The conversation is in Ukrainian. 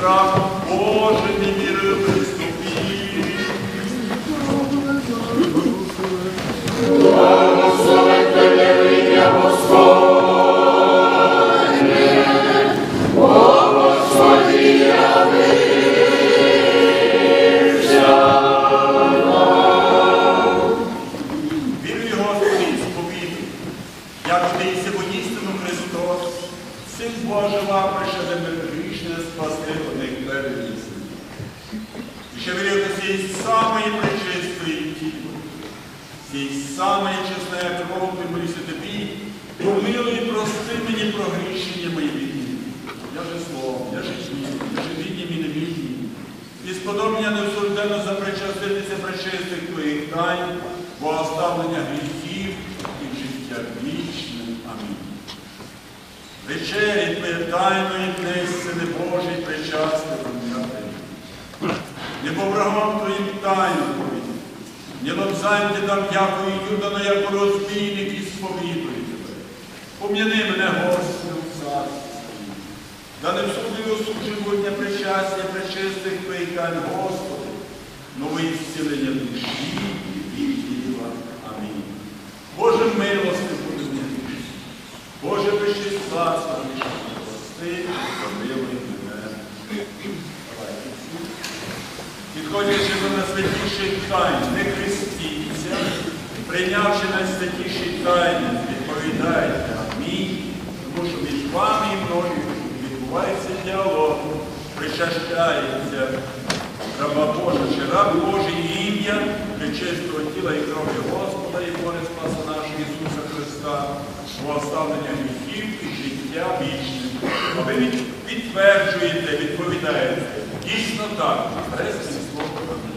страхом Божим і вірою приступи. Вірую, Господи, і сповідую, як ти і сьогодністину Христос, Син Божий вам прийшов грішне спасти одних перед істиною. І ще вірю до цієї самої пречистої тіло, цієї самої чесної кров, ти молюся тобі, помилуй і прости мені про грішення мої вільні. Я же словом, я же ділом, я же віднім і невіднім. І сподобання неосужденно запричаститися пречистих твоїх тайн, бо оставлення гріхів і життя вічне. Амінь. Вечері тайної днесь, Сине Божий, причасти пом'яти. Не по врагам твоїм тайну повіді. Не лобзаєм ти там дякую, Юдано, як розбійник і сповідую тебе. Пом'яни мене, Господи, в царстві своїм. Да не всуди осуджу дня причастя причистих твоїх тайн, Господи, нове зцілення душі і тіла. Амінь. Боже милости, Боже мені. Боже царство, прости, мене. Підходячи до найсвятіших тайн, не хрестіться, прийнявши найсвятіші тайни, відповідайте амінь, тому що між вами і мною відбувається діалог, причащається раба Божа чи раб Божий ім'я причистого тіла і крові Господа і Бога у гріхів і життя вічне. А ви підтверджуєте, відповідаєте. Дійсно так, хресне слово добре.